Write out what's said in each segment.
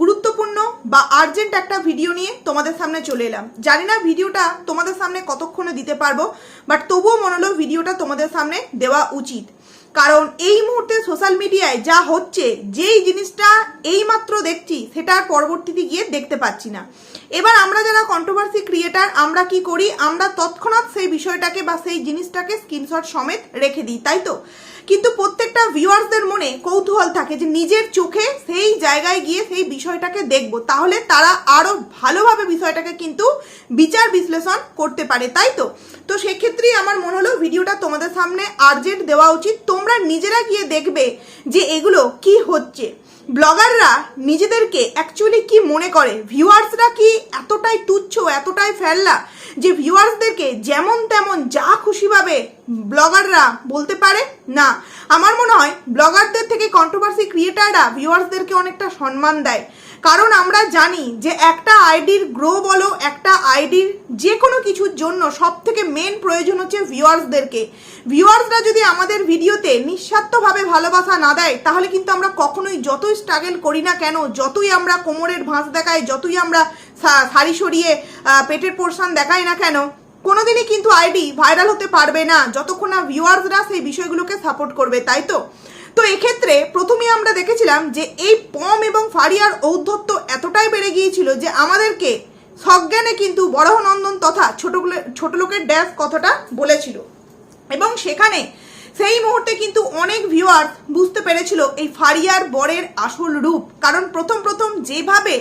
গুরুত্বপূর্ণ বা আর্জেন্ট একটা ভিডিও নিয়ে তোমাদের সামনে চলে এলাম। জানি না ভিডিওটা তোমাদের সামনে কতক্ষণে দিতে পারব বাট তবুও মনে হলো ভিডিওটা তোমাদের সামনে দেওয়া উচিত। কারণ এই মুহূর্তে সোশ্যাল মিডিয়ায় যা হচ্ছে, যেই জিনিসটা এইমাত্র দেখছি, সেটা পরবর্তীতে গিয়ে দেখতে পাচ্ছি না। এবার আমরা যারা কন্ট্রোভার্সি ক্রিয়েটার আমরা কি করি? আমরা তৎক্ষণাৎ সেই বিষয়টাকে বা সেই জিনিসটাকে স্ক্রিনশট সমেত রেখে দিই, তাই তো? কিন্তু প্রত্যেকটা ভিউয়ার্সদের মনে কৌতূহল থাকে যে নিজের চোখে সেই জায়গায় গিয়ে সেই বিষয়টাকে দেখব। তাহলে তারা আরও ভালোভাবে বিষয়টাকে কিন্তু বিচার বিশ্লেষণ করতে পারে, তাই তো? তো সেক্ষেত্রেই আমার মনে হলো ভিডিওটা তোমাদের সামনে আর্জেন্ট দেওয়া উচিত। তোমরা নিজেরা গিয়ে দেখবে যে এগুলো কি হচ্ছে। ব্লগাররা নিজেদেরকে অ্যাকচুয়ালি কি মনে করে? ভিউয়ার্সরা কি এতটাই তুচ্ছ, এতটাই ফেললা যে ভিউয়ার্সদেরকে যেমন তেমন যা খুশিভাবে ব্লগাররা বলতে পারে? না। আমার মনে হয় ব্লগারদের থেকে কন্ট্রোভার্সি ক্রিয়েটাররা ভিউয়ার্সদেরকে অনেকটা সম্মান দেয়। কারণ আমরা জানি যে একটা আইডির গ্রো বলো, একটা আইডির যে কোনো কিছুর জন্য সব থেকে মেন প্রয়োজন হচ্ছে ভিউয়ার্সদেরকে ভিউয়ার্সরা যদি আমাদের ভিডিওতে নিঃস্বার্থভাবে ভালোবাসা না দেয়, তাহলে কিন্তু আমরা কখনোই যতই স্ট্রাগল করি না কেন, যতই আমরা কোমরের ভাঁজ দেখাই, যতই আমরা শাড়ি সরিয়ে পেটের পোর্শন দেখাই না কেন, কোনোদিনই কিন্তু আইডি ভাইরাল হতে পারবে না, যতক্ষণ না ভিউয়ার্সরা সেই বিষয়গুলোকে সাপোর্ট করবে, তাই তো? তো এক্ষেত্রে প্রথমে আমরা দেখেছিলাম যে এই পম এবং ফারিয়ার ঔদ্ধত্য এতটাই বেড়ে গিয়েছিল যে আমাদেরকে সজ্ঞানে কিন্তু বরাহনন্দন তথা ছোট ছোট লোকের ড্যাশ কথাটা বলেছিল। এবং সেখানে সেই মুহূর্তে কিন্তু অনেক ভিউয়ার বুঝতে পেরেছিল এই ফারিয়ার বরের আসল রূপ। কারণ প্রথম প্রথম যেভাবে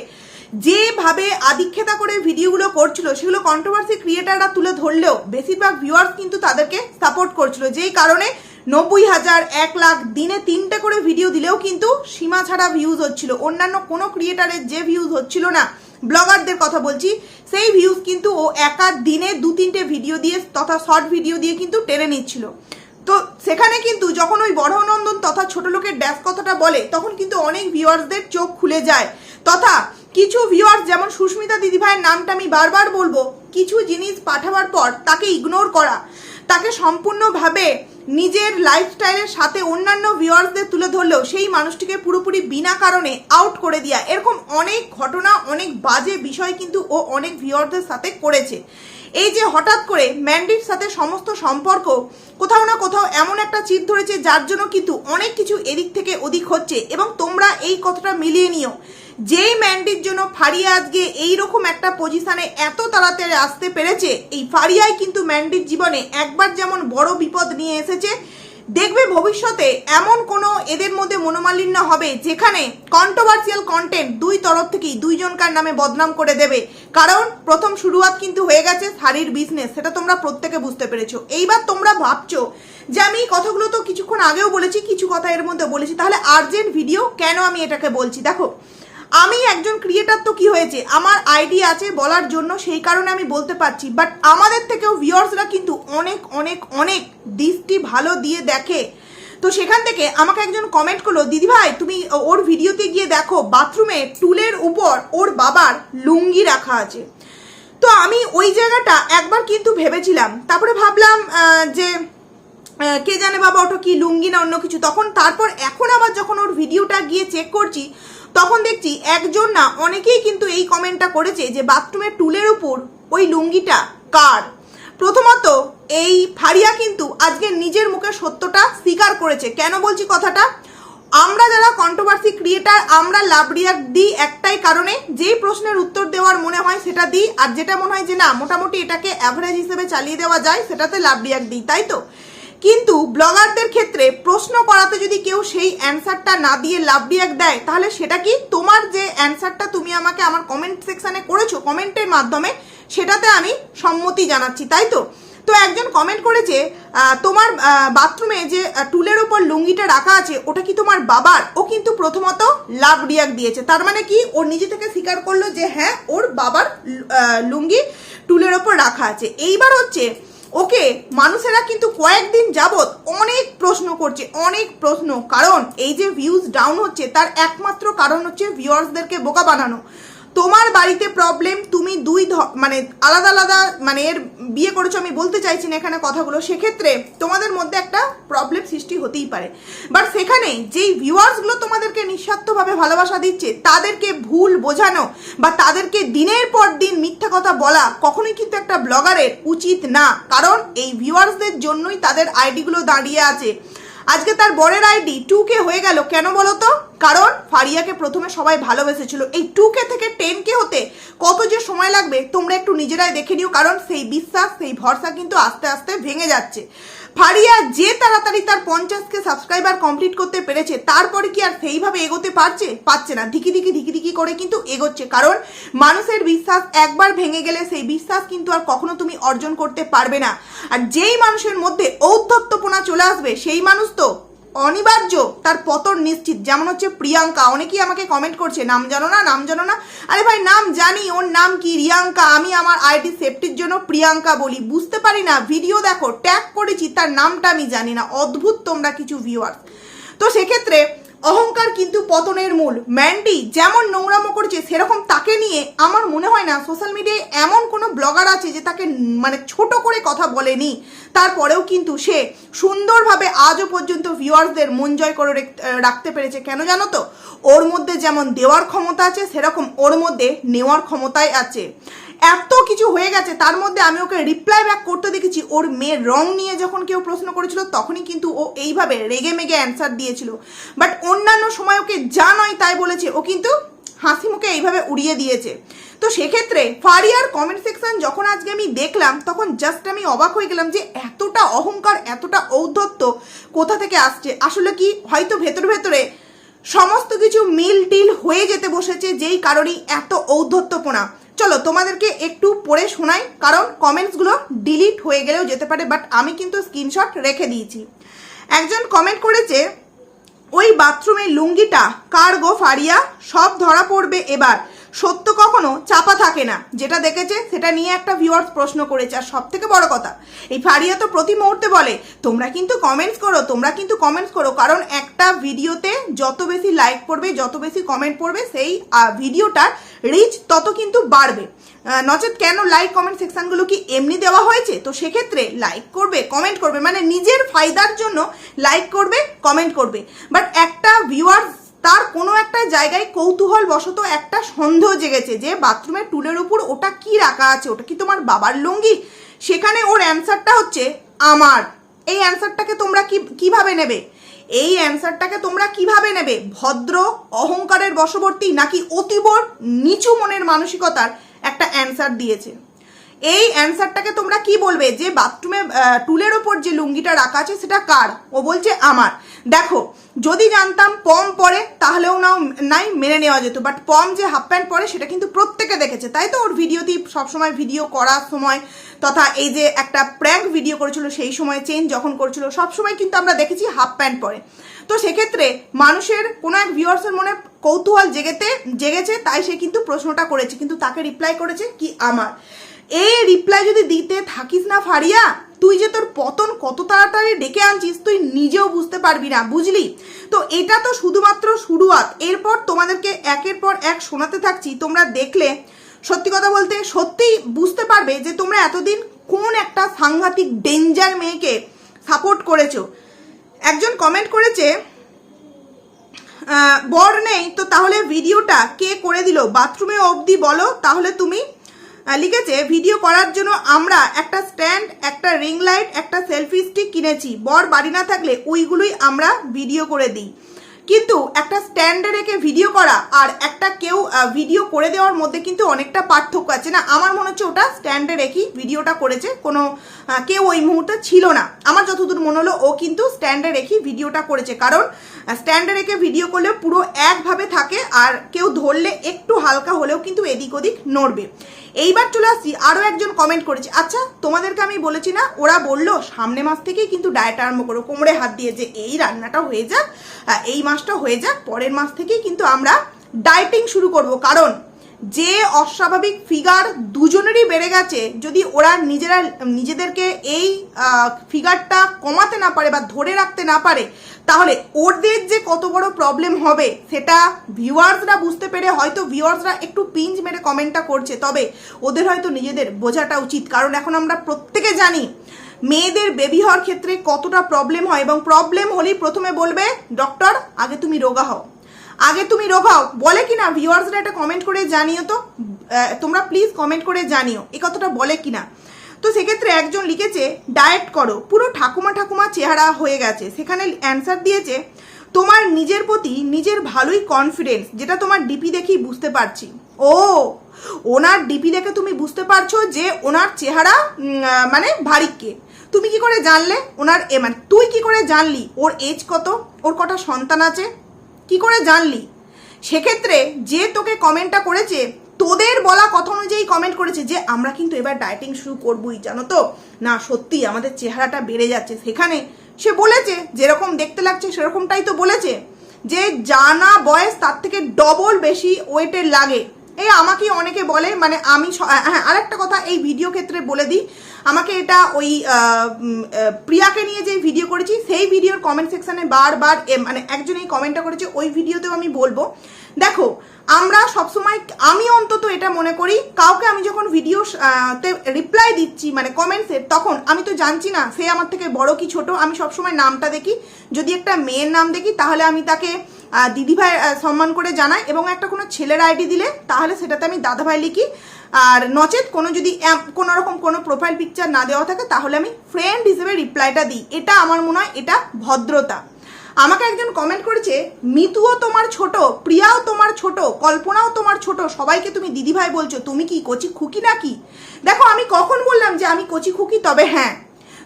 যেভাবে আদিক্ষেতা করে ভিডিওগুলো করছিল, সেগুলো কন্ট্রোভার্সি ক্রিয়েটাররা তুলে ধরলেও বেশিরভাগ ভিউয়ার্স কিন্তু তাদেরকে সাপোর্ট করছিল। যেই কারণে নব্বই হাজার এক লাখ দিনে তিনটে করে ভিডিও দিলেও কিন্তু সীমা ছাড়া ভিউজ হচ্ছিল। অন্যান্য কোনো ক্রিয়েটারের যে ভিউজ হচ্ছিল না। ব্লগারদের কথা বলছি, সেই ভিউজ কিন্তু ও একা দিনে দু তিনটে ভিডিও দিয়ে তথা শর্ট ভিডিও দিয়ে কিন্তু টেনে নিচ্ছিল। তো সেখানে কিন্তু যখন ওই বড়নন্দন তথা ছোট লোকের ড্যাশ কথাটা বলে, তখন কিন্তু অনেক ভিউয়ার্সদের চোখ খুলে যায়। তথা কিছু ভিউয়ার্স যেমন সুস্মিতা দিদিভাইয়ের নামটা আমি বারবার বলব, কিছু জিনিস পাঠাবার পর তাকে ইগনোর করা। তাকে সম্পূর্ণভাবে নিজের লাইফস্টাইলের সাথে অন্যান্য ভিউয়ার্সদের তুলে ধরলেও সেই মানুষটিকে পুরোপুরি বিনা কারণে আউট করে দেওয়া এরকম অনেক ঘটনা, অনেক বাজে বিষয় কিন্তু ও অনেক ভিউয়ার্সদের সাথে করেছে। এই যে হঠাৎ করে ম্যান্ডির সাথে সমস্ত সম্পর্ক কোথাও না কোথাও এমন একটা চিত ধরেছে যার জন্য কিন্তু অনেক কিছু এদিক থেকে ওদিক হচ্ছে। এবং তোমরা এই কথাটা মিলিয়ে নিও, যেই ম্যান্ডির জন্য ফারিয়া আজকে এইরকম একটা পজিশানে এত তাড়াতাড়ি আসতে পেরেছে, এই ফারিয়াই কিন্তু ম্যান্ডির জীবনে একবার যেমন বড় বিপদ নিয়ে এসেছে দেখবে ভবিষ্যতে এমন কোনো এদের মধ্যে মনোমালিন্য হবে যেখানে কন্ট্রোভার্সিয়াল কন্টেন্ট দুই তরফ থেকেই দুইজনকার নামে বদনাম করে দেবে। কারণ প্রথম শুরুয়াত কিন্তু হয়ে গেছে শাড়ির বিজনেস সেটা তোমরা প্রত্যেকে বুঝতে পেরেছ। এইবার তোমরা ভাবছ যে আমি এই কথাগুলো তো কিছুক্ষণ আগেও বলেছি, কিছু কথা এর মধ্যে বলেছি, তাহলে আর্জেন্ট ভিডিও কেন আমি এটাকে বলছি? দেখো আমি একজন ক্রিয়েটার তো কি হয়েছে? আমার আইডি আছে বলার জন্য সেই কারণে আমি বলতে পারছি। বাট আমাদের থেকেও ভিউয়ার্সরা কিন্তু অনেক অনেক অনেক দৃষ্টি ভালো দিয়ে দেখে। তো সেখান থেকে আমাকে একজন কমেন্ট করল দিদিভাই তুমি ওর ভিডিওতে গিয়ে দেখো, বাথরুমে টুলের উপর ওর বাবার লুঙ্গি রাখা আছে। তো আমি ওই জায়গাটা একবার কিন্তু ভেবেছিলাম। তারপরে ভাবলাম যে কে জানে বাবা ওটা কি লুঙ্গি না অন্য কিছু। তখন তারপর এখন আবার যখন ওর ভিডিওটা গিয়ে চেক করছি তখন দেখছি একজন না, অনেকেই কিন্তু এই কমেন্টটা করেছে যে বাথরুমের টুলের উপর ওই লুঙ্গিটা কার? প্রথমত, এই ফারিয়া কিন্তু আজকে নিজের মুখে সত্যটা স্বীকার করেছে। কেন বলছি কথাটা? আমরা যারা কন্ট্রোভার্সি ক্রিয়েটার আমরা লাভ রিয়াক্ট দিই একটাই কারণে, যেই প্রশ্নের উত্তর দেওয়ার মনে হয় সেটা দিই, আর যেটা মনে হয় যে না, মোটামুটি এটাকে অ্যাভারেজ হিসেবে চালিয়ে দেওয়া যায়, সেটাতে লাভ রিয়াক্ট দিই, তাই তো? কিন্তু ব্লগারদের ক্ষেত্রে প্রশ্ন করাতে যদি কেউ সেই অ্যান্সারটা না দিয়ে লাভ রিয়াক্ট দেয়, তাহলে সেটা কি? তোমার যে অ্যান্সারটা তুমি আমাকে আমার কমেন্ট সেকশানে করেছ কমেন্টের মাধ্যমে, সেটাতে আমি সম্মতি জানাচ্ছি, তাই তো? তো একজন কমেন্ট করেছে তোমার বাথরুমে যে টুলের ওপর লুঙ্গিটা রাখা আছে, ওটা কি তোমার বাবার? ও কিন্তু প্রথমত লাভ রিয়াক্ট দিয়েছে। তার মানে কি? ও নিজে থেকে স্বীকার করল যে হ্যাঁ ওর বাবার লুঙ্গি টুলের ওপর রাখা আছে। এইবার হচ্ছে ওকে, মানুষেরা কিন্তু কয়েকদিন যাবৎ অনেক প্রশ্ন করছে, অনেক প্রশ্ন। কারণ এই যে ভিউজ ডাউন হচ্ছে, তার একমাত্র কারণ হচ্ছে ভিউয়ার্সদেরকে বোকা বানানো। তোমার বাড়িতে প্রবলেম তুমি দুই মানে আলাদা আলাদা মানে এর বিয়ে করেছ, আমি বলতে চাইছি না এখানে কথাগুলো। সেক্ষেত্রে তোমাদের মধ্যে একটা প্রবলেম সৃষ্টি হতেই পারে। বাট সেখানে যেই ভিউয়ার্সগুলো তোমাদেরকে নিঃস্বার্থভাবে ভালোবাসা দিচ্ছে, তাদেরকে ভুল বোঝানো বা তাদেরকে দিনের পর দিন মিথ্যা কথা বলা কখনোই কিন্তু একটা ব্লগারের উচিত না। কারণ এই ভিউয়ার্সদের জন্যই তাদের আইডিগুলো দাঁড়িয়ে আছে। আজকে তার বরের আইডি টু কে হয়ে গেল, কেন বলো তো? কারণ ফারিয়াকে প্রথমে সবাই ভালোবেসেছিল। এই টু কে থেকে টেন কে হতে কত যে সময় লাগবে, তোমরা একটু নিজেরাই দেখে নিও, কারণ সেই বিশ্বাস, সেই ভরসা কিন্তু আস্তে আস্তে ভেঙে যাচ্ছে। ফারিয়া যে তাড়াতাড়ি তার পঞ্চাশকে সাবস্ক্রাইবার কমপ্লিট করতে পেরেছে, তারপরে কি আর সেইভাবে এগোতে পারছে? পারছে না। ধিকি ধিকি ধিকি ধিকি করে কিন্তু এগোচ্ছে, কারণ মানুষের বিশ্বাস একবার ভেঙে গেলে সেই বিশ্বাস কিন্তু আর কখনো তুমি অর্জন করতে পারবে না। আর যেই মানুষের মধ্যে ঔদ্ধত্যপনা চলে আসবে, সেই মানুষ তো অনিবার্য, তার পতন নিশ্চিত। যেমন হচ্ছে প্রিয়াঙ্কা, অনেকেই আমাকে কমেন্ট করছে, নাম জানো না, নাম জানো না? আরে ভাই, নাম জানি, ওর নাম কি? রিয়াঙ্কা, আমি আমার আইটি সেফটির জন্য প্রিয়াঙ্কা বলি। বুঝতে পারি না ভিডিও দেখো ট্যাগ করেছি, তার নামটা আমি জানি না। অদ্ভুত তোমরা কিছু ভিউয়ার্স তো সেক্ষেত্রে অহংকার কিন্তু পতনের মূল। ম্যান্ডি যেমন নোংরামো করছে, সেরকম তাকে নিয়ে আমার মনে হয় না সোশ্যাল মিডিয়ায় এমন কোনো ব্লগার আছে যে তাকে মানে ছোট করে কথা বলেনি। তারপরেও কিন্তু সে সুন্দরভাবে আজও পর্যন্ত ভিউয়ার্সদের মন জয় করে রেখ- রাখতে পেরেছে। কেন জানো তো? ওর মধ্যে যেমন দেওয়ার ক্ষমতা আছে, সেরকম ওর মধ্যে নেওয়ার ক্ষমতাই আছে। এত কিছু হয়ে গেছে, তার মধ্যে আমি ওকে রিপ্লাই ব্যাক করতে দেখেছি। ওর মেয়ের রং নিয়ে যখন কেউ প্রশ্ন করেছিল, তখনই কিন্তু ও এইভাবে রেগে মেগে অ্যান্সার দিয়েছিল। বাট অন্যান্য সময় ওকে যা নয় তাই বলেছে। ও কিন্তু হাসি মুখে এইভাবে উড়িয়ে দিয়েছে। তো সেক্ষেত্রে ফারিয়ার কমেন্ট সেকশন যখন আজকে আমি দেখলাম, তখন জাস্ট আমি অবাক হয়ে গেলাম যে এতটা অহংকার, এতটা ঔদ্ধত্য কোথা থেকে আসছে? আসলে কি? হয়তো ভেতর ভেতরে সমস্ত কিছু মিল টিল হয়ে যেতে বসেছে, যেই কারণেই এত ঔদ্ধত্যপনা। চলো তোমাদেরকে একটু পড়ে শোনাই, কারণ কমেন্টসগুলো ডিলিট হয়ে গেলেও যেতে পারে বাট আমি কিন্তু স্ক্রিনশট রেখে দিয়েছি। একজন কমেন্ট করেছে, ওই বাথরুমের লুঙ্গিটা কার গো সব ধরা পড়বে এবার। সত্য কখনো চাপা থাকে না। যেটা দেখেছে, সেটা নিয়ে একটা ভিউয়ার্স প্রশ্ন করেছে। আর সব থেকে বড় কথা, এই ফারিয়া তো প্রতি মুহূর্তে বলে, তোমরা কিন্তু কমেন্টস করো, তোমরা কিন্তু কমেন্টস করো। কারণ একটা ভিডিওতে যত বেশি লাইক পড়বে, যত বেশি কমেন্ট পড়বে, সেই ভিডিওটার রিচ তত কিন্তু বাড়বে। নচেত কেন লাইক কমেন্ট সেকশনগুলো কি এমনি দেওয়া হয়েছে? তো সেক্ষেত্রে লাইক করবে কমেন্ট করবে। মানে নিজের ফায়দার জন্য লাইক করবে কমেন্ট করবে। বাট একটা ভিউয়ার্স তার কোনো একটা জায়গায় কৌতূহল বশত একটা সন্দেহ জেগেছে যে বাথরুমের টুলের উপর ওটা কি রাখা আছে? ওটা কি তোমার বাবার লুঙ্গি? সেখানে ওর অ্যান্সারটা হচ্ছে আমার। এই অ্যান্সারটাকে তোমরা কি, কীভাবে নেবে? এই অ্যান্সারটাকে তোমরা কীভাবে নেবে? ভদ্র, অহংকারের বশবর্তী নাকি অতীবর, নিচু মনের মানসিকতার একটা অ্যান্সার দিয়েছে। এই অ্যান্সারটাকে তোমরা কি বলবে? যে বাথরুমে টুলের ওপর যে লুঙ্গিটা রাখা আছে সেটা কার? ও বলছে আমার। দেখো, যদি জানতাম পম পরে, তাহলেও নাও, নাই, মেনে নেওয়া যেত। বাট পম যে হাফ প্যান্ট পরে, সেটা কিন্তু প্রত্যেকে দেখেছে। তাই তো ওর ভিডিওতেই সবসময় ভিডিও করার সময় তথা এই যে একটা প্র্যাঙ্ক ভিডিও করেছিল, সেই সময় চেঞ্জ যখন করেছিল, সবসময় কিন্তু আমরা দেখেছি হাফ প্যান্ট পরে। তো সেক্ষেত্রে মানুষের কোনো এক ভিউয়ার্সের মনে কৌতূহল জেগেতে, জেগেছে, তাই সে কিন্তু প্রশ্নটা করেছে। কিন্তু তাকে রিপ্লাই করেছে কি আমার? এই রিপ্লাই যদি দিতে থাকিস না ফারিয়া, তুই যে তোর পতন কত তাড়াতাড়ি ডেকে আনছিস, তুই নিজেও বুঝতে পারবি না, বুঝলি? তো এটা তো শুধুমাত্র শুরুয়াত। এরপর তোমাদেরকে একের পর এক শোনাতে থাকছি। তোমরা দেখলে, সত্যি কথা বলতে সত্যিই বুঝতে পারবে যে তোমরা এতদিন কোন একটা সাংঘাতিক ডেঞ্জার মেয়েকে সাপোর্ট করেছ। একজন কমেন্ট করেছে বর নেই, তো তাহলে ভিডিওটা কে করে দিল? বাথরুমে অবধি বলো, তাহলে তুমি লিখেছে, ভিডিও করার জন্য আমরা একটা স্ট্যান্ড, একটা রিং লাইট, একটা সেলফি স্টিক কিনেছি। বর বাড়ি না থাকলে ওইগুলোই আমরা ভিডিও করে দিই। কিন্তু একটা স্ট্যান্ডে রেখে ভিডিও করা আর একটা কেউ ভিডিও করে দেওয়ার মধ্যে কিন্তু অনেকটা পার্থক্য আছে। না, আমার মনে হচ্ছে ওটা স্ট্যান্ডে রেখেই ভিডিওটা করেছে। কোনো কেউ ওই মুহূর্তে ছিল না। আমার যতদূর মনে হলো, ও কিন্তু স্ট্যান্ডে রেখেই ভিডিওটা করেছে। কারণ স্ট্যান্ডে রেখে ভিডিও করলে পুরো একভাবে থাকে আর কেউ ধরলে একটু হালকা হলেও কিন্তু এদিক ওদিক নড়বে। এইবার চলে আসছি আরও একজন কমেন্ট করেছে আচ্ছা তোমাদেরকে আমি বলেছি না, ওরা বলল সামনে মাস থেকেই কিন্তু ডায়েট আরম্ভ করো, কোমরে হাত দিয়ে যে এই রান্নাটা হয়ে যাক এই মাসটা হয়ে যাক, পরের মাস থেকেই কিন্তু আমরা ডায়েটিং শুরু করব। কারণ যে অস্বাভাবিক ফিগার দুজনেরই বেড়ে গেছে, যদি ওরা নিজেরা, নিজেদেরকে এই ফিগারটা কমাতে না পারে বা ধরে রাখতে না পারে, তাহলে ওদের যে কত বড় প্রবলেম হবে, সেটা ভিউয়ার্সরা বুঝতে পেরে হয়তো ভিউয়ার্সরা একটু পিঞ্জ মেরে কমেন্টটা করছে। তবে ওদের হয়তো নিজেদের বোঝাটা উচিত। কারণ এখন আমরা প্রত্যেকে জানি, মেয়েদের বেবি হওয়ার ক্ষেত্রে কতটা প্রবলেম হয় এবং প্রবলেম হলেই প্রথমে বলবে ডক্টর আগে তুমি রোগা হও। আগে তুমি রোভাও বলে কি না ভিউয়ার্সরা এটা কমেন্ট করে জানিও তো। তোমরা প্লিজ কমেন্ট করে জানিও এই কথাটা বলে কি না তো সেক্ষেত্রে একজন লিখেছে ডায়েট করো। পুরো ঠাকুমা ঠাকুমা চেহারা হয়ে গেছে। সেখানে অ্যান্সার দিয়েছে, তোমার নিজের প্রতি নিজের ভালোই কনফিডেন্স যেটা তোমার ডিপি দেখেই বুঝতে পারছি। ও, ওনার ডিপি দেখে তুমি বুঝতে পারছ যে ওনার চেহারা মানে ভারিককে তুমি কি করে জানলে? ওনার এ মানে তুই কি করে জানলি? ওর এজ কত? ওর কটা সন্তান আছে? কি করে জানলি? সেক্ষেত্রে যে তোকে কমেন্টটা করেছে, তোদের বলা কথা অনুযায়ী কমেন্ট করেছে যে, আমরা কিন্তু এবার ডায়েটিং শুরু করবই, জানো তো? না, সত্যি, আমাদের চেহারাটা বেড়ে যাচ্ছে সেখানে। সে বলেছে, যেরকম দেখতে লাগছে, সেরকমটাই তো বলেছে যে জানা বয়স, তার থেকে ডবল বেশি ওয়েটের লাগে। এই আমাকে অনেকে বলে মানে আমি হ্যাঁ আরেকটা কথা এই ভিডিও ক্ষেত্রে বলে দিই। আমাকে এটা ওই প্রিয়াকে নিয়ে যে ভিডিও করেছি, সেই ভিডিওর কমেন্ট সেকশনে বারবার মানে একজন এই কমেন্টটা করেছে, ওই ভিডিওতেও আমি বলব। দেখো, আমরা সবসময়, আমি অন্তত এটা মনে করি, কাউকে আমি যখন ভিডিও রিপ্লাই দিচ্ছি মানে কমেন্টসের তখন আমি তো জানছি না, সে আমার থেকে বড় কি ছোট, আমি সবসময় নামটা দেখি। যদি একটা মেয়ের নাম দেখি, তাহলে আমি তাকে দিদিভাই সম্মান করে জানাই এবং একটা কোনো ছেলের আইডি দিলে তাহলে সেটাতে আমি দাদাভাই লিখি। আর নচেত কোনো যদি কোনো রকম কোনো প্রোফাইল পিকচার না দেওয়া থাকে, তাহলে আমি ফ্রেন্ড হিসেবে রিপ্লাইটা দিই। এটা আমার মনে হয় এটা ভদ্রতা। আমাকে একজন কমেন্ট করেছে, মিতুও তোমার ছোট, প্রিয়াও তোমার ছোট, কল্পনাও তোমার ছোট, সবাইকে তুমি দিদিভাই বলছো, তুমি কি কচি খুকি নাকি? দেখো, আমি কখন বললাম যে আমি কচি খুকি? তবে হ্যাঁ।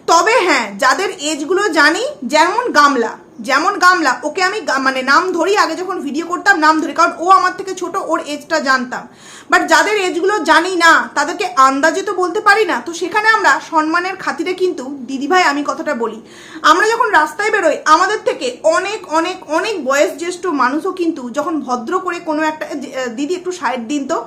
তবে হ্যাঁ যাদের এজগুলো জানি, যেমন গামলা। যেমন গামলা ওকে আমি মানে নাম ধরি আগে যখন ভিডিও করতাম নাম ধরি কারণ ও আমার থেকে ছোট ওর এজটা জানতাম। বাট যাদের এজগুলো জানি না তাদেরকে আন্দাজে তো বলতে পারি না। তো সেখানে আমরা সম্মানের খাতিরে কিন্তু দিদিভাই আমি কথাটা বলি। আমরা যখন রাস্তায় বেরোই আমাদের থেকে অনেক অনেক অনেক বয়স জ্যেষ্ঠ মানুষও কিন্তু যখন ভদ্র করে কোনো একটা "এ, দিদি একটু সাইড দিন তো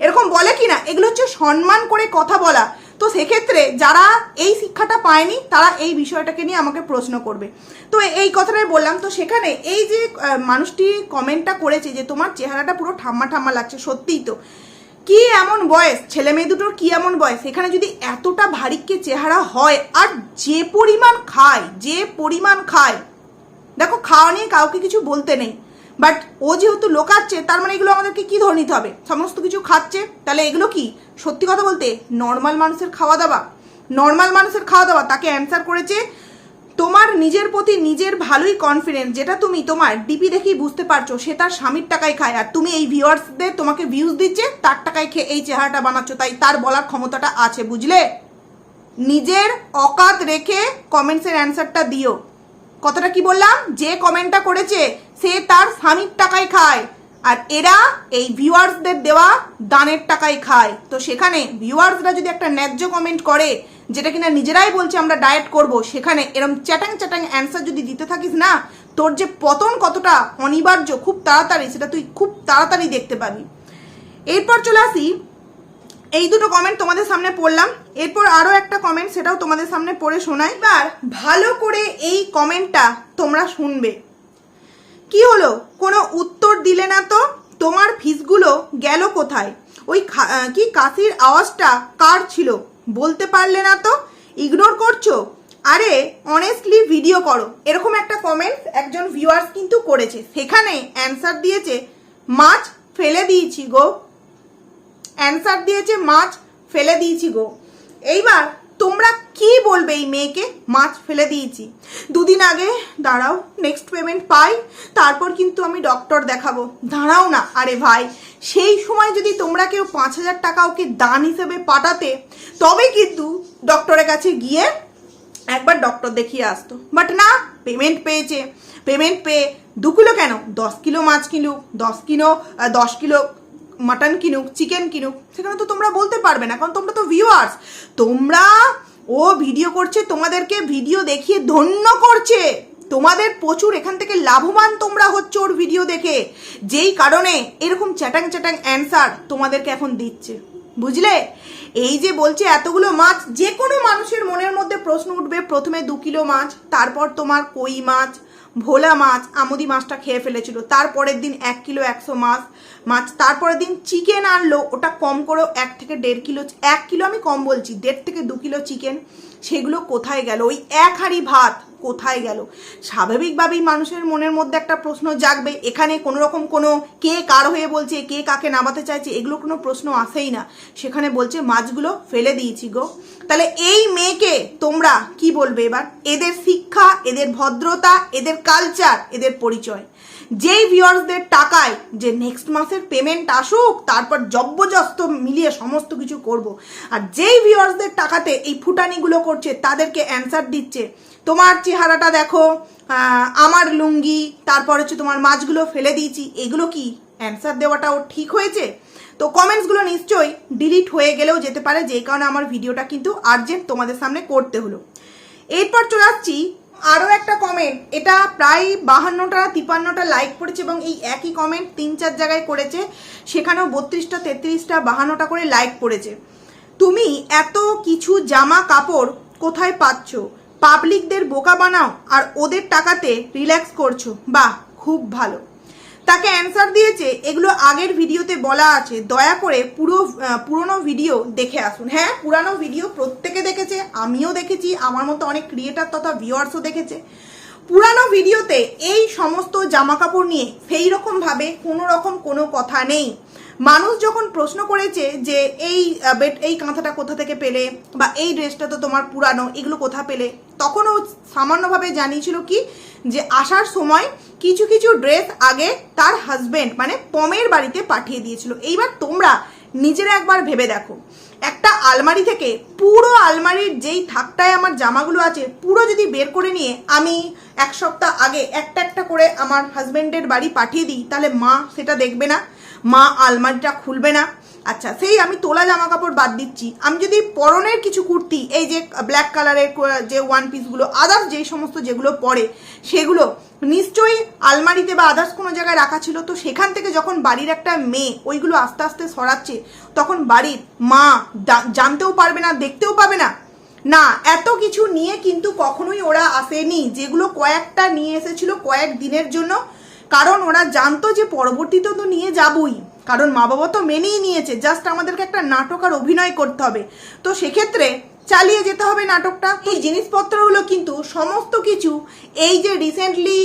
এরকম বলে কি না এগুলো হচ্ছে সম্মান করে কথা বলা। তো সেক্ষেত্রে যারা এই শিক্ষাটা পায়নি, তারা এই বিষয়টাকে নিয়ে আমাকে প্রশ্ন করবে। তো এই কথাটাই বললাম, তো সেখানে এই যে মানুষটি কমেন্টটা করেছে যে তোমার চেহারাটা পুরো ঠাম্মা ঠাম্মা লাগছে, সত্যিই তো। কি এমন বয়স? ছেলে মেয়ে দুটোর কি এমন বয়স? এখানে যদি এতটা ভারিক্কে চেহারা হয়, আর যে পরিমাণ খায়, যে পরিমাণ খায়, দেখো খাওয়া নিয়ে কাউকে কিছু বলতে নেই। বাট ও যেহেতু লোকাচ্ছে, তার মানে এগুলো আমাদেরকে কি ধরে নিতে হবে? সমস্ত কিছু খাচ্ছে? তাহলে এগুলো কি? সত্যি কথা বলতে নর্মাল মানুষের খাওয়া দাওয়া। নর্মাল মানুষের খাওয়া দাওয়া, তাকে অ্যান্সার করেছে, তোমার নিজের প্রতি নিজের ভালোই কনফিডেন্স যেটা তুমি তোমার ডিপি দেখেই বুঝতে পারছ, সে তার স্বামীর টাকায় খায়। আর তুমি এই ভিউয়ার্সদের তোমাকে ভিউজ দিচ্ছে, তার টাকায় খেয়ে এই চেহারাটা বানাচ্ছ, তাই তার বলার ক্ষমতাটা আছে, বুঝলে? নিজের অকাত রেখে কমেন্টসের অ্যান্সারটা দিও। কথাটা কি বললাম? যে কমেন্টটা করেছে, সে তার স্বামীর টাকায় খায়। আর এরা এই ভিউয়ার্সদের দেওয়া দানের টাকায় খায়। তো সেখানে ভিউয়ার্সরা যদি একটা ন্যায্য কমেন্ট করে, যেটা কিনা নিজেরাই বলছে আমরা ডায়েট করব, সেখানে এরম চ্যাটাং চ্যাটাং অ্যান্সার যদি দিতে থাকিস না, তোর যে পতন কতটা অনিবার্য, খুব তাড়াতাড়ি, সেটা তুই খুব তাড়াতাড়ি দেখতে পাবি। এরপর চলে আসি, এই দুটো কমেন্ট তোমাদের সামনে পড়লাম। এরপর আরও একটা কমেন্ট সেটাও তোমাদের সামনে পড়ে শোনাই। এবার ভালো করে এই কমেন্টটা তোমরা শুনবে। কি হলো? কোনো উত্তর দিলে না তো? তোমার ফিসগুলো গেল কোথায়? ওই কি কাশির আওয়াজটা কার ছিল? বলতে পারলে না তো? ইগনোর করছ? আরে অনেস্টলি ভিডিও করো। এরকম একটা কমেন্ট একজন ভিউয়ার্স কিন্তু করেছে। সেখানে অ্যান্সার দিয়েছে, মাছ ফেলে দিয়েছি গো। অ্যান্সার দিয়েছে, মাছ ফেলে দিয়েছি গো। এইবার তোমরা কি বলবে এই মেয়েকে? মাছ ফেলে দিয়েছি। দুদিন আগে, দাঁড়াও নেক্সট পেমেন্ট পাই, তারপর কিন্তু আমি ডক্টর দেখাবো। দাঁড়াও না, আরে ভাই, সেই সময় যদি তোমরা কেউ পাঁচ হাজার টাকা ওকে দান হিসেবে পাঠাতে, তবে কিন্তু ডক্টরের কাছে গিয়ে একবার ডক্টর দেখিয়ে আসতো। বাট না পেমেন্ট পেয়েছে। পেমেন্ট পেয়ে দু কিলো কেন? দশ কিলো মাছ কিনুক, দশ কিলো দশ কিলো মাটন কিনুক চিকেন কিনুক, সেখানে তো তোমরা বলতে পারবে না, কারণ তোমরা তো ভিউয়ার্স তোমরা ও ভিডিও করছে, তোমাদেরকে ভিডিও দেখিয়ে ধন্য করছে। তোমাদের প্রচুর এখান থেকে লাভবান তোমরা হচ্ছে ওর ভিডিও দেখে। যেই কারণে এরকম চ্যাটাং চ্যাটাং অ্যান্সার তোমাদেরকে এখন দিচ্ছে। বুঝলে? এই যে বলছে এতগুলো মাছ যে কোনো মানুষের মনের মধ্যে প্রশ্ন উঠবে, প্রথমে দু কিলো মাছ, তারপর তোমার কই মাছ ভোলা মাছ, আমুদি মাছটা খেয়ে ফেলেছিল। তারপরের দিন এক কিলো একশো মাছ মাছ। তারপরের দিন চিকেন আনলো, ওটা কম করেও এক থেকে দেড় কিলো এক কিলো আমি কম বলছি, দেড় থেকে দু কিলো চিকেন, সেগুলো কোথায় গেল? ওই এক হাঁড়ি ভাত কোথায় গেল? স্বাভাবিকভাবেই মানুষের মনের মধ্যে একটা প্রশ্ন জাগবে, এখানে কোনো রকম কোনো কে কার হয়ে বলছে, কে কাকে নামাতে চাইছে, এগুলো কোনো প্রশ্ন আসেই না। সেখানে বলছে, মাছগুলো ফেলে দিয়েছি গো। তাহলে এই মেয়েকে তোমরা কি বলবে এবার? এদের শিক্ষা, এদের ভদ্রতা, এদের কালচার এদের পরিচয়। যেই ভিউয়ার্সদের টাকায় যে নেক্সট মাসের পেমেন্ট আসুক, তারপর জব্বজস্ত মিলিয়ে সমস্ত কিছু করব। আর যেই ভিউয়ার্সদের টাকাতে এই ফুটানিগুলো করছে, তাদেরকে অ্যান্সার দিচ্ছে তোমার চেহারাটা দেখো আমার লুঙ্গি, তারপর হচ্ছে তোমার মাছগুলো ফেলে দিয়েছি। এগুলো কি? অ্যান্সার দেওয়াটাও ঠিক হয়েছে? তো কমেন্টসগুলো নিশ্চয়ই ডিলিট হয়ে গেলেও যেতে পারে, যেই কারণে আমার ভিডিওটা কিন্তু আর্জেন্ট তোমাদের সামনে করতে হলো। এরপর চলে আসছি আরও একটা কমেন্ট এটা প্রায় বাহান্নটা তিপান্নটা লাইক পড়েছে এবং এই একই কমেন্ট তিন চার জায়গায় করেছে। সেখানেও বত্রিশটা, তেত্রিশটা, বাহান্নটা করে লাইক পড়েছে। তুমি এত কিছু জামা কাপড় কোথায় পাচ্ছ? পাবলিকদের বোকা বানাও আর ওদের টাকাতে রিল্যাক্স করছ। বাহ, খুব ভালো। তাকে অ্যান্সার দিয়েছে, এগুলো আগের ভিডিওতে বলা আছে। দয়া করে পুরো পুরনো ভিডিও দেখে আসুন। হ্যাঁ পুরানো ভিডিও প্রত্যেকে দেখেছে, আমিও দেখেছি, আমার মতো অনেক ক্রিয়েটার তথা ভিউয়ার্সও দেখেছে। পুরানো ভিডিওতে এই সমস্ত জামা কাপড় নিয়ে সেই রকমভাবে কোনো রকম কোনো কথা নেই। মানুষ যখন প্রশ্ন করেছে যে এই বেড- এই কাঁথাটা কোথা থেকে পেলে বা এই ড্রেসটা তো তোমার পুরানো, এগুলো কোথা পেলে, তখনও সামান্যভাবে জানিয়েছিল কি যে আসার সময় কিছু কিছু ড্রেস আগে তার হাজবেন্ড মানে পমের বাড়িতে পাঠিয়ে দিয়েছিল। এইবার তোমরা নিজেরা একবার ভেবে দেখো। একটা আলমারি থেকে পুরো আলমারির যেই থাকটায় আমার জামাগুলো আছে, পুরো যদি বের করে নিয়ে আমি এক সপ্তাহ আগে একটা একটা করে আমার হাজবেন্ডের বাড়ি পাঠিয়ে দিই, তাহলে মা সেটা দেখবে না। মা আলমারিটা খুলবে না। আচ্ছা সেই আমি তোলা জামা কাপড় বাদ দিচ্ছি। আমি যদি পরনের কিছু কুর্তি, এই যে ব্ল্যাক কালারের যে ওয়ান পিসগুলো আদার্স যেই সমস্ত যেগুলো পরে, সেগুলো নিশ্চয়ই আলমারিতে বা আদার্স কোনো জায়গায় রাখা ছিল, তো সেখান থেকে যখন বাড়ির একটা মেয়ে ওইগুলো আস্তে আস্তে সরাচ্ছে, তখন বাড়ির মা জানতেও পারবে না, দেখতেও পাবে না। না, এত কিছু নিয়ে কিন্তু কখনোই ওরা আসেনি। যেগুলো কয়েকটা নিয়ে এসেছিল কয়েক দিনের জন্য কারণ ওরা জানতো যে পরবর্তীতে তো নিয়ে যাবই। কারণ মা বাবা তো মেনেই নিয়েছে জাস্ট আমাদেরকে একটা নাটক আর অভিনয় করতে হবে। তো সেক্ষেত্রে চালিয়ে যেতে হবে নাটকটা। এই জিনিসপত্রগুলো কিন্তু সমস্ত কিছু এই যে রিসেন্টলি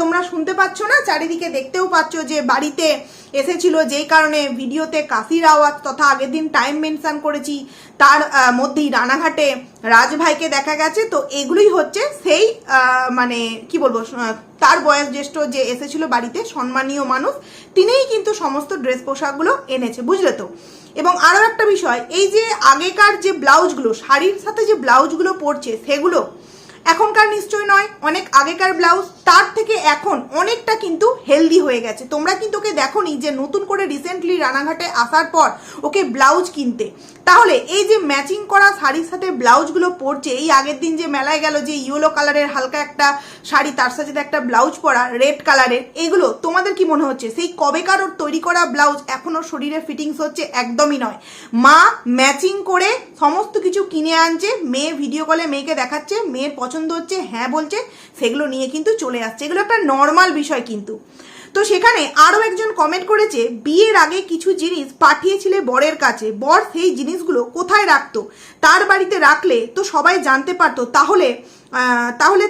তোমরা শুনতে পাচ্ছ না, চারিদিকে দেখতেও পাচ্ছ যে বাড়িতে এসেছিল যেই কারণে ভিডিওতে কাশির আওয়াজ তথা আগের দিন টাইম মেনশন করেছি, তার মধ্যেই রানাঘাটে রাজভাইকে দেখা গেছে। তো এগুলোই হচ্ছে সেই মানে কি বলব তার বয়স জ্যেষ্ঠ যে এসেছিল বাড়িতে, সম্মানীয় মানুষ, তিনিই কিন্তু সমস্ত ড্রেস পোশাকগুলো এনেছে, বুঝলে তো? এবং আরও একটা বিষয়, এই যে আগেকার যে ব্লাউজগুলো, শাড়ির সাথে যে ব্লাউজগুলো পরছে, সেগুলো এখনকার নিশ্চয় নয়, অনেক আগেকার ব্লাউজ তার থেকে এখন অনেকটা কিন্তু হেলদি হয়ে গেছে। তোমরা কিন্তু ওকে দেখোনি যে নতুন করে রিসেন্টলি রানাঘাটে আসার পর ওকে ব্লাউজ কিনতে। তাহলে এই যে ম্যাচিং করা শাড়ির সাথে ব্লাউজগুলো পরছে, এই আগের দিন যে মেলায় গেল যে ইয়েলো কালারের হালকা একটা শাড়ি, তার সাথে একটা ব্লাউজ পরা রেড কালারের এগুলো তোমাদের কি মনে হচ্ছে? সেই কবেকার ওর তৈরি করা ব্লাউজ এখনও শরীরে ফিটিংস হচ্ছে? একদমই নয়। মা ম্যাচিং করে সমস্ত কিছু কিনে আনছে, মেয়ে ভিডিও কলে মেয়েকে দেখাচ্ছে, মেয়ের পছন্দ হচ্ছে হ্যাঁ বলছে, সেগুলো নিয়ে কিন্তু চলে আসছে। এগুলো একটা নর্মাল বিষয় কিন্তু। তো সেখানে আরও একজন কমেন্ট করেছে, বিয়ের আগে কিছু জিনিস পাঠিয়েছিলে বরের কাছে। বর সেই জিনিসগুলো কোথায় রাখতো? তার বাড়িতে রাখলে তো সবাই জানতে পারতো। তাহলে তাহলে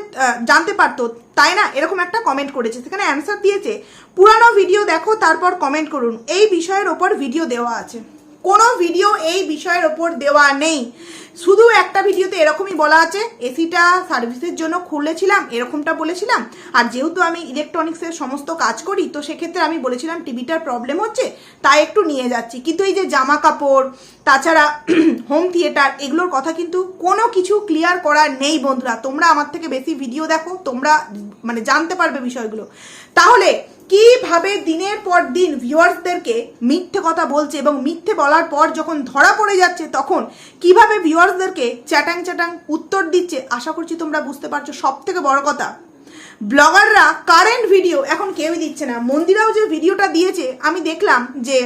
জানতে পারতো। তাই না? এরকম একটা কমেন্ট করেছে। সেখানে অ্যান্সার দিয়েছে, পুরানো ভিডিও দেখো, তারপর কমেন্ট করুন। এই বিষয়ের ওপর ভিডিও দেওয়া আছে। কোনো ভিডিও এই বিষয়ের ওপর দেওয়া নেই। শুধু একটা ভিডিওতে এরকমই বলা আছে, এসিটা সার্ভিসের জন্য খুলেছিলাম, এরকমটা বলেছিলাম। আর যেহেতু আমি ইলেকট্রনিক্সের সমস্ত কাজ করি, তো সেক্ষেত্রে আমি বলেছিলাম টিভিটার প্রবলেম হচ্ছে, তাই একটু নিয়ে যাচ্ছি। কিন্তু এই যে জামা কাপড়, তাছাড়া হোম থিয়েটার এগুলোর কথা কিন্তু কোনো কিছু ক্লিয়ার করার নেই বন্ধুরা। তোমরা আমার থেকে বেশি ভিডিও দেখো, তোমরা মানে জানতে পারবে বিষয়গুলো। তাহলে, কীভাবে দিনের পর দিন ভিউয়ার্সদেরকে মিথ্যে কথা বলছে এবং মিথ্যে বলার পর যখন ধরা পড়ে যাচ্ছে, তখন কীভাবে ভিউয়ার্সদেরকে চ্যাটাং চ্যাটাং উত্তর দিচ্ছে, আশা করছি তোমরা বুঝতে পারছ সব থেকে বড় কথা। ব্লগাররা কারেন্ট ভিডিও এখন কেউই দিচ্ছে না। মন্দিরাও যে ভিডিওটা দিয়েছে, আমি দেখলাম যে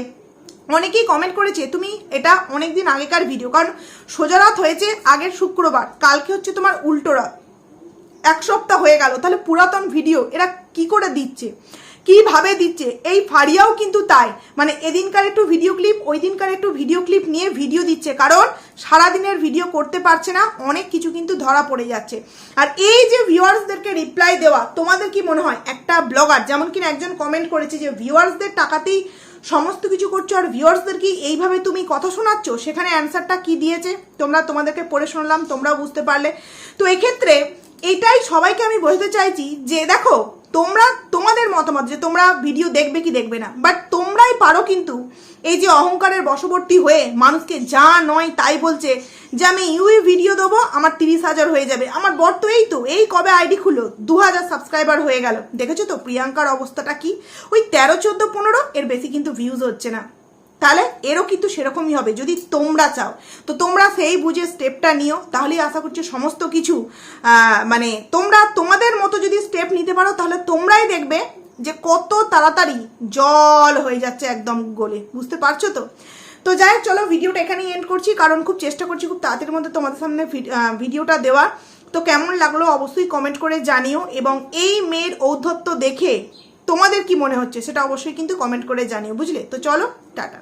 অনেকেই কমেন্ট করেছে, তুমি এটা অনেক দিন আগেকার ভিডিও। কারণ সোজা রাত হয়েছে আগের শুক্রবার, কালকে হচ্ছে তোমার উল্টো রাত। এক সপ্তাহ হয়ে গেল, তাহলে পুরাতন ভিডিও, এরা কি করে দিচ্ছে? কীভাবে দিচ্ছে? এই ফারিয়াও কিন্তু তাই। মানে এদিনকার একটু ভিডিও ক্লিপ ওই দিনকার একটু ভিডিও ক্লিপ নিয়ে ভিডিও দিচ্ছে। কারণ সারাদিনের ভিডিও করতে পারছে না, অনেক কিছু কিন্তু ধরা পড়ে যাচ্ছে। আর এই যে ভিউয়ার্সদেরকে রিপ্লাই দেওয়া, তোমাদের কি মনে হয়? একটা ব্লগার যেমন কিনা একজন কমেন্ট করেছে যে ভিউয়ার্সদের টাকাতেই সমস্ত কিছু করছ, আর ভিউয়ার্সদের কি এইভাবে তুমি কথা শোনাচ্ছ? সেখানে অ্যান্সারটা কি দিয়েছে? তোমরা তোমাদেরকে পড়ে শুনলাম, তোমরাও বুঝতে পারলে। তো এক্ষেত্রে এটাই সবাইকে আমি বোঝাতে চাইছি যে দেখো, তোমরা তোমাদের মতামত, যে তোমরা ভিডিও দেখবে কি দেখবে না। বাট তোমরাই পারো কিন্তু এই যে অহংকারের বশবর্তী হয়ে মানুষকে যা নয় তাই বলছে যে আমি ইউই ভিডিও দেবো, আমার তিরিশ হাজার হয়ে যাবে। আমার বর তো এই তো, এই কবে আইডি খুললো? দু হাজার সাবস্ক্রাইবার হয়ে গেল। দেখেছ তো, প্রিয়াঙ্কার অবস্থাটা কি? ওই তেরো, চোদ্দ, পনেরো, এর বেশি কিন্তু ভিউজ হচ্ছে না। তাহলে এরও কিন্তু সেরকমই হবে, যদি তোমরা চাও। তো তোমরা সেই বুঝে স্টেপটা নিও, তাহলেই আশা করছি সমস্ত কিছু মানে তোমরা তোমাদের মতো যদি স্টেপ নিতে পারো, তাহলে তোমরাই দেখবে যে কত তাড়াতাড়ি জল হয়ে যাচ্ছে একদম গলে। বুঝতে পারছ তো? তো যাই হোক, চলো ভিডিওটা এখানেই এন্ড করছি, কারণ খুব চেষ্টা করছি খুব তাড়াতাড়ির মধ্যে তোমাদের সামনে ভিড- ভিডিওটা দেওয়ার। তো কেমন লাগল অবশ্যই কমেন্ট করে জানিও, এবং এই মেয়ের ঔদ্ধত্য দেখে তোমাদের কি মনে হচ্ছে, সেটা অবশ্যই কিন্তু কমেন্ট করে জানিও, বুঝলে? তো চলো, টাটা।